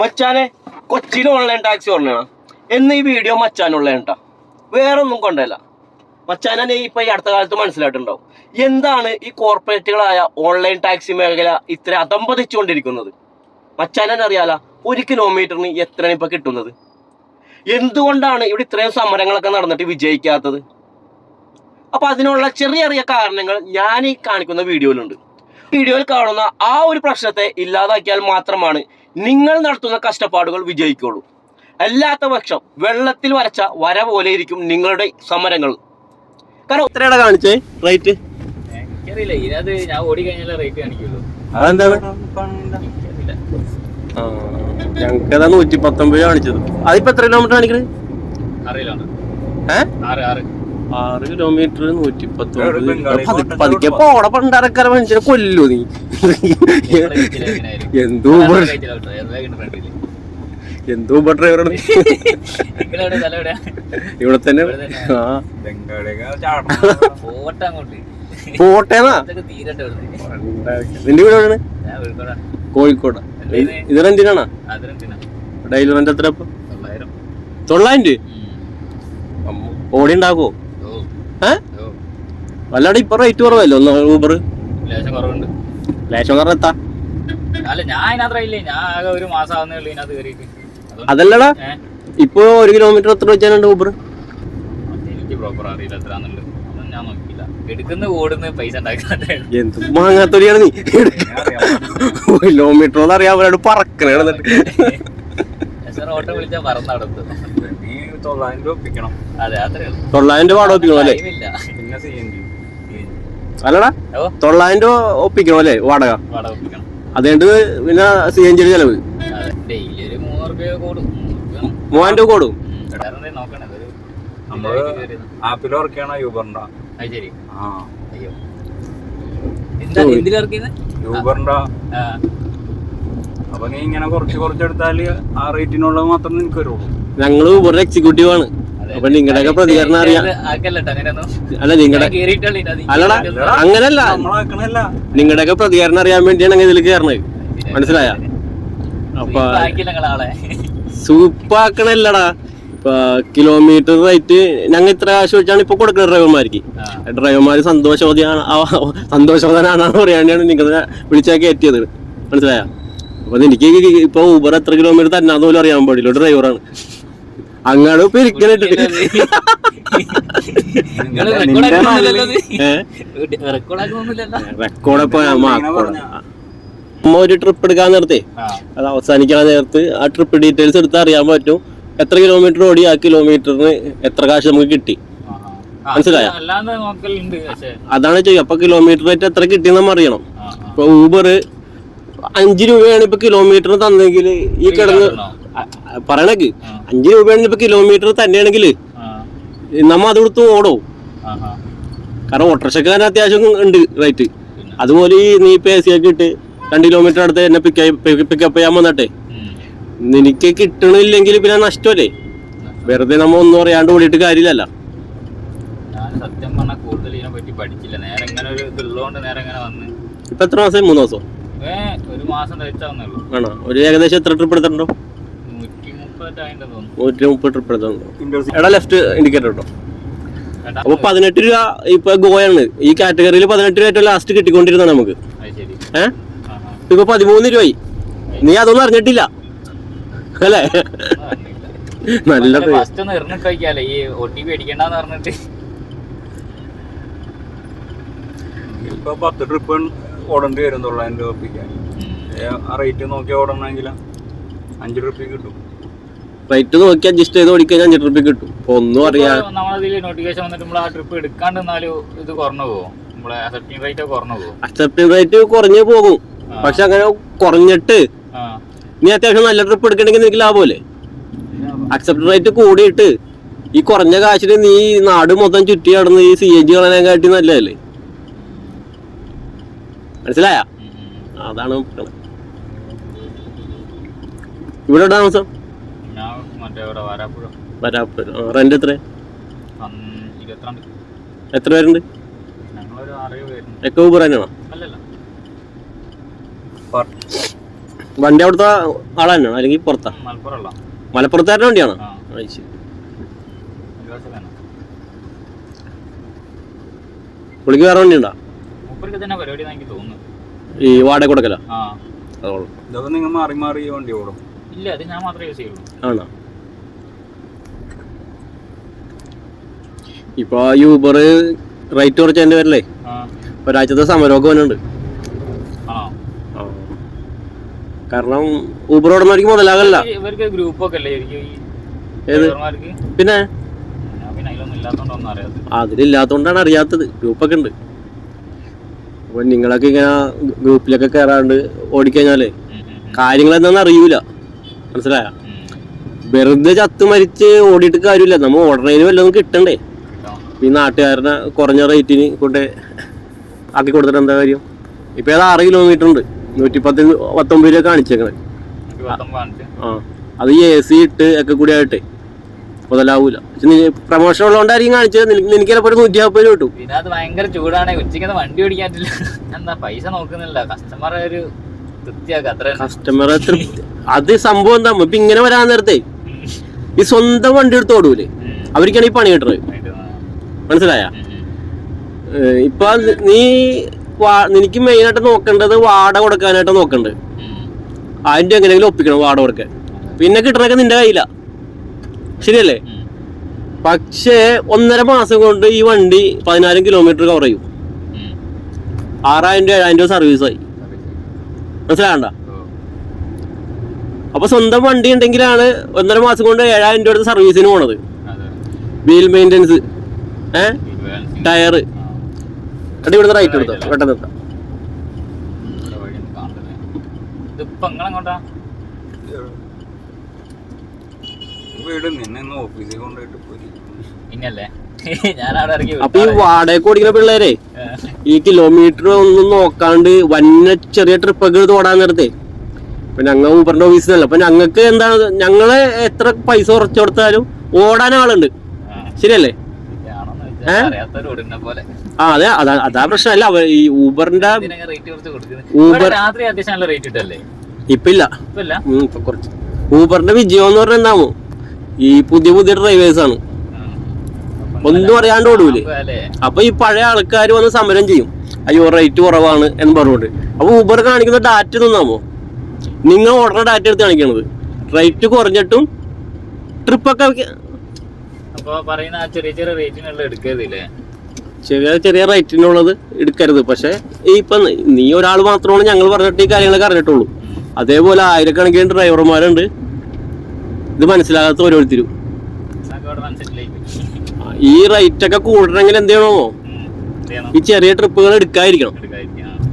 മച്ചാനെ കൊച്ചിയിൽ online taxi പറഞ്ഞാണ് എന്ന് ഈ വീഡിയോ മച്ചാനുള്ള കേട്ടാ വേറെ ഒന്നും കൊണ്ടല്ല. മച്ചാനെ ഇപ്പൊ ഈ അടുത്ത കാലത്ത് മനസ്സിലായിട്ടുണ്ടാവും. എന്താണ് ഈ കോർപ്പറേറ്റുകളായ ഓൺലൈൻ ടാക്സി മേഖല ഇത്ര അതമ്പതിച്ചുകൊണ്ടിരിക്കുന്നത് മച്ചാനെ അറിയാല ഒരു കിലോമീറ്ററിന് എത്രയാണ് ഇപ്പൊ കിട്ടുന്നത്? എന്തുകൊണ്ടാണ് ഇവിടെ ഇത്രയും സമരങ്ങളൊക്കെ നടന്നിട്ട് വിജയിക്കാത്തത്? അപ്പൊ അതിനുള്ള ചെറിയ ചെറിയ കാരണങ്ങൾ ഞാൻ ഈ കാണിക്കുന്ന വീഡിയോയിലുണ്ട് വീഡിയോയിൽ കാണുന്ന ആ ഒരു പ്രശ്നത്തെ ഇല്ലാതാക്കിയാൽ മാത്രമാണ് നിങ്ങൾ നടത്തുന്ന കഷ്ടപ്പാടുകൾ വിജയിക്കുള്ളൂ. അല്ലാത്ത പക്ഷം വെള്ളത്തിൽ വരച്ച വര പോലെ ഇരിക്കും നിങ്ങളുടെ സമരങ്ങൾ. കാരണം എത്രയാണ് കാണിച്ചേ റേറ്റ് എനിക്കറിയില്ല. ഇതിനകത്ത് ഞാൻ ഓടി കഴിഞ്ഞാലേ റേറ്റ് കാണിക്കുള്ളൂ. അതെന്താണ്? എനിക്കറിയില്ല ഞങ്ങൾക്കതാ നൂറ്റി പത്തൊമ്പത് കാണിച്ചത്. അതിപ്പോ എത്ര കിലോമീറ്റർ കാണിക്കണേ? അറിയില്ല. ഏഹ് ആറ് ആറ്. ആറ് കിലോമീറ്റർ നൂറ്റി പത്തൊമ്പത് പതുക്കെ? പോടെ പണ്ടാരക്കാരെ മനുഷ്യനെ കൊല്ലു നീ. എന്തോ എന്തോ ഉപ ഡ്രൈവറാണ് ഇവിടെ തന്നെ. ആ. പോട്ടേന്നാ? നിന്റെ വീട് എവിടെയാണ്? കോഴിക്കോട്? ഇത് റെന്റിനാണോ ഡെയിലി റെന്റ് എത്ര തൊള്ളായിരം. തൊള്ളായിരം രൂപ? ഓടി ഓ അല്ലാണ്ട് ഇപ്പൊ റേറ്റ് കുറവല്ലോ ഊബർ ലേശം കുറവ് എത്താ അല്ല ഞാൻ അതിനകത്ത് ഇല്ലേ ഞാൻ ആകെ ഒരു മാസം ആവുന്നേ ഉള്ളൂ ഇതിനകത്ത് കയറിയിട്ട് അതല്ലടാ ഇപ്പൊ ഒരു കിലോമീറ്റർ എത്ര വെച്ചാലുണ്ട് ഊബർ എനിക്ക് പ്രോപ്പർ അറിയില്ല എത്രയാന്നുള്ളത് അതൊന്നും ഞാൻ നോക്കിയില്ല എടുക്കുന്ന ഓടുന്ന പൈസ എന്ത് മാങ്ങാത്തൊലിയാണ് നീ കിലോമീറ്റർ അറിയാൻ പറക്കണ ഓട്ടോ വിളിച്ചാൽ പറന്ന് നടത്തു നീ തൊള്ളായിരം രൂപ ഒപ്പിക്കണം. അതെ അത്രേ ഉള്ളൂ. തൊള്ളായിരം രൂപ വാടക ഒപ്പിക്കണം അല്ലേ? ടൈമില്ല പിന്നെ സി എൻ ജി അല്ലടാ ഓ. തൊള്ളായിരം രൂപ ഒപ്പിക്കണം അല്ലേ വാടക? വാടക ഒപ്പിക്കണം. അതുകൊണ്ട് പിന്നെ സി എൻ ജിയുടെ ചെലവ്? അതെ ഡെയിലി ഒരു മൂന്ന് രൂപ കൂടും. മൂവായിരം രൂപ കൂടും? നോക്കണേ നമ്മൾ. ആപ്പിൽ വർക്ക് ചെയ്യണ യൂബറിന്റെ അത് ശരി. ആ. അയ്യോ. എന്താ യൂബറിന്റെ അപ്പൊ നീ ഇങ്ങനെ കുറച്ച് കുറച്ച് എടുത്താൽ ആ റേറ്റിനുള്ളത് മാത്രം നിനക്ക് വരുള്ളൂ. ഞങ്ങൾ ഒരു എക്സിക്യൂട്ടീവ് ആണ്. അപ്പൊ നിങ്ങളുടെയൊക്കെ പ്രതികരണം അറിയാം. അല്ല നിങ്ങളുടെ. അല്ലടാ അങ്ങനല്ല. നിങ്ങളുടെ നിങ്ങളുടെയൊക്കെ പ്രതികരണം അറിയാൻ വേണ്ടിയാണ് ഇതിൽ കയറണത് മനസ്സിലായ? അപ്പൊ സൂപ്പർ ആക്കണല്ലടാ നിങ്ങളെ സൂപ്പാക്കണല്ലടാ. ഇപ്പൊ കിലോമീറ്റർ റേറ്റ് ഞങ്ങൾ ഇത്ര കാശ് വെച്ചാണ് ഇപ്പൊ കൊടുക്കുന്നത് ഡ്രൈവർമാർക്ക് ഡ്രൈവർമാര് ഡ്രൈവർമാർ സന്തോഷവതിയാണ് സന്തോഷവതനാണെന്ന് പറയാണ്ടാണ് നിങ്ങളെ വിളിച്ചാൽ കയറ്റിയത് മനസ്സിലായ? അപ്പൊ എനിക്ക് ഇപ്പൊ ഊബർ എത്ര കിലോമീറ്റർ തന്നാന്ന് പോലും അറിയാൻ പാടില്ല. ഡ്രൈവറാണ് അങ്ങാട് ഇപ്പൊ റെക്കോർഡ് നിങ്ങൾ നിന്റെ record ആക്കുന്നൊന്നുമില്ലല്ലോ ഏഹ് ഇത്. record ആക്കുന്നൊന്നുമില്ലല്ലോ. റെക്കോർഡൊക്കെ ഇങ്ങനെ പറഞ്ഞ. അമ്മ ഒരു ട്രിപ്പ് എടുക്കാൻ നേരത്തെ. അത് അവസാനിക്കാൻ നേരത്ത് ആ ട്രിപ്പ് ഡീറ്റെയിൽസ് എടുത്ത് അറിയാൻ പറ്റും. എത്ര കിലോമീറ്റർ ഓടി ആ കിലോമീറ്ററിന് എത്ര കാശ് നമുക്ക് കിട്ടി. മനസ്സിലായ? അതാണ് ചോദിക്കുക അപ്പൊ കിലോമീറ്റർ റേറ്റ് എത്ര കിട്ടിയെന്ന് നമ്മൾ അറിയണം. ഇപ്പൊ ഊബർ അഞ്ച് രൂപയാണ് ഇപ്പൊ കിലോമീറ്റർ തന്നെങ്കിൽ ഈ കിടന്ന് പറയണക്ക് അഞ്ചു രൂപയാണെങ്കിൽ രൂപയാണ് ഇപ്പൊ കിലോമീറ്റർ തന്നെയാണെങ്കിൽ നമ്മ അത് കൊടുത്ത് ഓടോ. കാരണം ഓട്ടോറിക്ഷക്കാരൻ അത്യാവശ്യം ഉണ്ട് റേറ്റ് അതുപോലെ ഈ നീ ഇപ്പൊ എ സി ഒക്കെ ഇട്ട് രണ്ട് കിലോമീറ്റർ അടുത്ത് എന്നെ പിക്ക് പിക്കപ്പ് ചെയ്യാൻ വന്നിട്ടെ. നിനക്ക് കിട്ടണില്ലെങ്കിൽ പിന്നെ നഷ്ടമല്ലേ വെറുതെ നമ്മ ഒന്നും അറിയാണ്ട് ഓടിയിട്ട് കാര്യമില്ലല്ല. സത്യം പറഞ്ഞാൽ കൂടുതൽ ഇതിനെ പറ്റി പഠിച്ചില്ല. നേരെ ഇങ്ങനെ ഒരു ഇതുള്ളതുകൊണ്ട് നേരെ ഇങ്ങനെ വന്ന്. ഇപ്പൊ എത്ര മാസം? മൂന്ന് ദിവസം ഒരു മാസം ഒരു ഏകദേശം എത്ര ട്രിപ്പ് എടുത്തിട്ടുണ്ടോ? നൂറ്റി മുപ്പത് ട്രിപ്പ്. എടാ ലെഫ്റ്റ് ഇൻഡിക്കേറ്റർ കേട്ടോ അപ്പൊ പതിനെട്ട് രൂപ ഇപ്പൊ ഗോയാണ്. ഈ കാറ്റഗറിയിൽ പതിനെട്ട് രൂപ ഏറ്റവും ലാസ്റ്റ് കിട്ടിക്കൊണ്ടിരുന്ന നമുക്ക്. ഏഹ്. ഇപ്പൊ പതിമൂന്ന് രൂപയായി. നീ അതൊന്നും അറിഞ്ഞിട്ടില്ല. അല്ലേ? നല്ലത് ഇപ്പൊ പത്ത് ട്രിപ്പ് ഓടേണ്ടി വരും തൊള്ളായിരം രൂപ ഒപ്പിക്കാൻ. ഉം. ഏ, ആ റേറ്റ് നോക്കി ഓടണമെങ്കിൽ അഞ്ച് ട്രിപ്പ് കിട്ടും. റേറ്റ് നോക്കി അഡ്ജസ്റ്റ് ചെയ്ത് ഓടിക്കഴിഞ്ഞാൽ അഞ്ച് ട്രിപ്പ് കിട്ടും. അപ്പൊ ഒന്നും അറിയാം നമ്മളതിൽ നോട്ടിഫിക്കേഷൻ വന്നിട്ട് നമ്മൾ ആ ട്രിപ്പ് എടുക്കാണ്ട് ഇത് കുറഞ്ഞു പോകും. നമ്മളെ അക്സെപ്റ്റിംഗ് റേറ്റ് കുറഞ്ഞു പോകും. അക്സെപ്റ്റൻസ് റേറ്റ് കുറഞ്ഞു പോകും. പക്ഷെ അങ്ങനെ കുറഞ്ഞിട്ട് നീ അത്യാവശ്യം നല്ല ട്രിപ്പ് എടുക്കണമെങ്കിൽ നിനക്ക് ലാഭമല്ലേ അക്സെപ്റ്റ് റേറ്റ് കൂടിയിട്ട് ഈ കുറഞ്ഞ കാശിന് നീ നാട് മൊത്തം ചുറ്റി നടന്ന് ഈ സി എൻ ജി കളയാൻ കാട്ടി നല്ലതല്ലേ? മനസ്സിലായ. അതാണ് ഇവിടെ താമസം ഞാൻ മറ്റേ ഇവിടെ വരാപ്പുഴ വരാപ്പുര റെന്റ് എത്ര എത്ര പേരുണ്ട്? ഒക്കെ ഊബർ തന്നെയാണോ? അല്ലല്ല. വണ്ടി അവിടുത്തെ ആളാണോ തന്നെയാണോ? അല്ലെങ്കിൽ പുറത്താ? മലപ്പുറത്തുകാരുടെ വണ്ടിയാണോ? പുള്ളിക്ക് വേറെ വണ്ടി ഉണ്ടോ തന്നെ പരിപാടി എന്ന് തോന്നുന്നു. ഈ വാടക കൊടുക്കല? ആ. അതോളം നിങ്ങൾ മാറി മാറി വണ്ടി ഓടും. ഇല്ല അത് ഞാൻ മാത്രമേ യൂസ് ചെയ്യുള്ളൂ. ആണോ? ഇപ്പൊ യൂബർ റേറ്റ് കുറച്ചതിന്റെ പേരല്ലേ ആ. ഒരാഴ്ചത്തെ സമരമൊക്കെ വന്നിട്ടുണ്ട്. ആണോ കാരണം ഊബർ ഓടുന്നവർക്ക് മുതലാകല്ല. ഇവർക്ക് ഇവർക്ക് ഗ്രൂപ്പ് ഒക്കെ അല്ലേ? ഇവർക്ക് ഈ ഏത്? പിന്നെ? അതിലില്ലാത്തോണ്ടാണ് അറിയാത്തത്. ഗ്രൂപ്പൊക്കെ ഉണ്ട്. അപ്പൊ നിങ്ങളൊക്കെ ഇങ്ങനെ ഗ്രൂപ്പിലൊക്കെ കയറാണ്ട് ഓടിക്കഴിഞ്ഞാലേ കാര്യങ്ങൾ എന്താണെന്ന് അറിയൂല. മനസ്സിലായ? വെറുതെ ചത്ത് മരിച്ച് ഓടിയിട്ട് കാര്യമില്ല. നമ്മൾ ഓടണേന് വല്ലതും കിട്ടണ്ടേ? ഈ നാട്ടുകാരനെ കുറഞ്ഞ റേറ്റിന് കൊണ്ട് ആക്കി കൊടുത്തിട്ട് എന്താ കാര്യം? ഇപ്പൊ ഏതാ ആറ് കിലോമീറ്റർ ഉണ്ട്. നൂറ്റി പത്ത് പത്തൊമ്പത് രൂപ കാണിച്ചേക്കണേ. ആ. അത് എ സി ഇട്ട് ഒക്കെ കൂടി ആയിട്ടേ മുതലാവൂല. പ്രൊമോഷൻ ഉള്ളതുകൊണ്ടായിരിക്കും കാണിച്ചത്. എനിക്ക് ചിലപ്പോൾ ഒരു നൂറ്റി നാൽപ്പത് രൂപ കിട്ടും. പിന്നെ അത് ഭയങ്കര ചൂടാണ്. ഉച്ചയ്ക്ക് വണ്ടി ഓടിക്കാൻ പറ്റില്ല എന്താ പൈസ നോക്കുന്നില്ല. കസ്റ്റമർ ഒരു. കസ്റ്റമറെ തൃപ്തി. അത് സംഭവം എന്താ? ഇപ്പൊ ഇങ്ങനെ വരാൻ നേരത്തെ ഈ സ്വന്തം വണ്ടി എടുത്ത് ഓടൂലേ. അവർക്കാണ് ഈ പണി കിട്ടുന്നത്. മനസ്സിലായ. ഇപ്പൊ നീ നിനക്ക് മെയിൻ ആയിട്ട് നോക്കേണ്ടത് വാട കൊടുക്കാനായിട്ട് നോക്കണ്ട്. അതിന്റെ എങ്ങനെയെങ്കിലും ഒപ്പിക്കണം വാട കൊടുക്കാൻ. പിന്നെ കിട്ടണൊക്കെ നിന്റെ കയ്യില. ശരിയല്ലേ? പക്ഷേ ഒന്നര മാസം കൊണ്ട് ഈ വണ്ടി പതിനായിരം കിലോമീറ്റർ കവർ ചെയ്യും. ആറായിരം രൂപ ഏഴായിരം രൂപ സർവീസായി മനസ്സിലാകണ്ട. അപ്പൊ സ്വന്തം വണ്ടി ഉണ്ടെങ്കിലാണ് ഒന്നര മാസം കൊണ്ട് ഏഴായിരം രൂപ അടുത്ത് സർവീസിന് പോണത്. വീൽ മെയിന്റെനൻസ് ഏ. ടയർ അടി ഇവിടുന്ന് റൈറ്റ് എടുത്തോ? പെട്ടെന്ന് എടുത്തോ? വീട് നിന്നെ ഓഫീസിൽ കൊണ്ടുപോയിട്ട് പോയി. ഇന്നല്ലേ? അപ്പൊ ഈ. വാടക ഓടിക്കുന്ന പിള്ളേരെ ഈ കിലോമീറ്റർ ഒന്നും നോക്കാണ്ട് വന്ന ചെറിയ ട്രിപ്പൊക്കെ എടുത്ത് ഓടാൻ നേരത്തെ. അപ്പൊ ഞങ്ങൾ ഊബറിന്റെ ഓഫീസിൽ നിന്നല്ല അപ്പൊ ഞങ്ങൾക്ക് എന്താണ് ഞങ്ങൾ എത്ര പൈസ ഉറച്ചു കൊടുത്താലും ഓടാൻ ആളുണ്ട്. ശരിയല്ലേ? ആ അതെ അതാ അതാ പ്രശ്നമല്ല അല്ല ഈ ഊബറിന്റെ കുറച്ച് ഊബർ- ഇപ്പില്ല ഇപ്പൊ ഇല്ല. ഇപ്പൊ കുറച്ച്. ഊബറിന്റെ വിജയം എന്ന് പറഞ്ഞാൽ എന്താമോ ഈ പുതിയ പുതിയ ഡ്രൈവേഴ്സ് ആണ്. ഒന്നും അറിയാണ്ട് ഓടൂലേ? അപ്പൊ ഈ പഴയ ആൾക്കാർ വന്ന് സമരം ചെയ്യും. അയ്യോ റേറ്റ് കുറവാണ് എന്ന് പറഞ്ഞുകൊണ്ട്. അപ്പൊ ഊബർ കാണിക്കുന്ന ഡാറ്റ നിന്നാമോ നിങ്ങൾ ഓർഡർ ഡാറ്റ എടുത്ത് കാണിക്കണത്. റേറ്റ് കുറഞ്ഞിട്ടും ട്രിപ്പൊക്കെ ചെറിയ ചെറിയ റേറ്റിനുള്ള എടുക്കരുതില്ലേ? ചെറിയ ചെറിയ റേറ്റിനുള്ളത് എടുക്കരുത്. പക്ഷെ ഇപ്പൊ നീ ഒരാൾ മാത്രമാണ് ഞങ്ങൾ പറഞ്ഞിട്ട് ഈ കാര്യങ്ങളൊക്കെ അറിഞ്ഞിട്ടുള്ളൂ. അതേപോലെ ആയിരക്കണക്കിന് ഡ്രൈവർമാരുണ്ട് ഇത് മനസ്സിലാകാത്ത ഓരോരുത്തരും എന്നൊക്കെ ഇവിടെ മനസ്സിലായി ആ, ഈ റേറ്റ് ഒക്കെ കൂടണമെങ്കിൽ എന്ത് ചെയ്യണമോ ഈ ചെറിയ ട്രിപ്പുകൾ എടുക്കാതിരിക്കണം.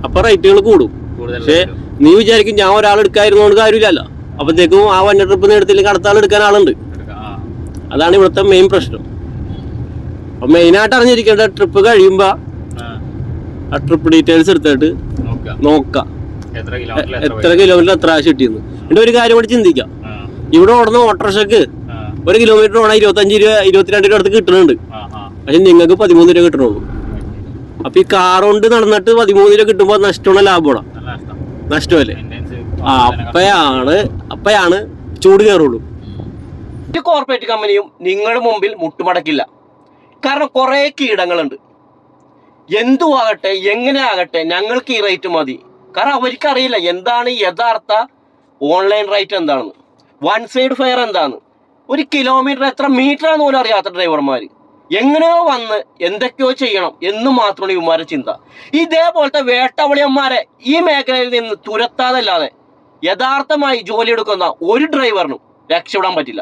അപ്പൊ റേറ്റുകൾ കൂടും. പക്ഷെ നീ വിചാരിക്കും ഞാൻ ഒരാൾ എടുക്കാതിരുന്നോണ്ട് കാര്യമില്ലല്ലോ. അപ്പത്തേക്കും ആ വന്ന ട്രിപ്പ് എടുത്തില്ലെങ്കിൽ അടുത്ത ആൾ എടുക്കാൻ ആളുണ്ട്. അതാണ് ഇവിടുത്തെ മെയിൻ പ്രശ്നം. അപ്പൊ മെയിനായിട്ട് അറിഞ്ഞിരിക്കേണ്ട ട്രിപ്പ് കഴിയുമ്പോ ആ. ട്രിപ്പ് ഡീറ്റെയിൽസ് എടുത്തിട്ട് നോക്കാം. എത്ര കിലോമീറ്റർ എത്ര ആവശ്യം കിട്ടിയെന്ന്. എന്നിട്ട് ഒരു കാര്യം കൂടി ചിന്തിക്കാം. ഇവിടെ ഓടുന്ന ഓട്ടോറിക്ഷക്ക്. ഒരു കിലോമീറ്റർ ഓടാൻ ഇരുപത്തഞ്ച് രൂപ ഇരുപത്തിരണ്ട് രൂപ അടുത്ത് കിട്ടുന്നുണ്ട്. പക്ഷെ നിങ്ങൾക്ക് പതിമൂന്ന് രൂപ കിട്ടണുള്ളൂ. അപ്പൊ ഈ കാർ കൊണ്ട് നടന്നിട്ട് പതിമൂന്ന് രൂപ കിട്ടുമ്പോൾ നഷ്ടമാണ് ലാഭമാണ്? നഷ്ടമല്ലേ? ആ അപ്പയാണ് അപ്പയാണ് ചൂട് കയറുള്ളൂ. ഒരു കോർപ്പറേറ്റ് കമ്പനിയും നിങ്ങളുടെ മുമ്പിൽ മുട്ടുമടക്കില്ല. കാരണം കുറേ കീടങ്ങളുണ്ട്. എന്തു ആകട്ടെ എങ്ങനെ ആകട്ടെ ഞങ്ങൾക്ക് ഈ റേറ്റ് മതി. കാരണം അവർക്കറിയില്ല എന്താണ് യഥാർത്ഥ ഓൺലൈൻ റേറ്റ് എന്താണെന്ന്. വൺ സൈഡ് ഫെയർ എന്താണ്? ഒരു കിലോമീറ്റർ എത്ര മീറ്റർ ആണെന്ന് പോലും അറിയാത്ത ഡ്രൈവർമാർ എങ്ങനെയോ വന്ന് എന്തൊക്കെയോ ചെയ്യണം എന്ന് മാത്രമാണ് ഇവന്മാരുടെ ചിന്ത. ഇതേപോലത്തെ വേട്ടവളിയന്മാരെ ഈ മേഖലയിൽ നിന്ന് തുരത്താതല്ലാതെ യഥാർത്ഥമായി ജോലിയെടുക്കുന്ന ഒരു ഡ്രൈവറിനും രക്ഷപ്പെടാൻ പറ്റില്ല.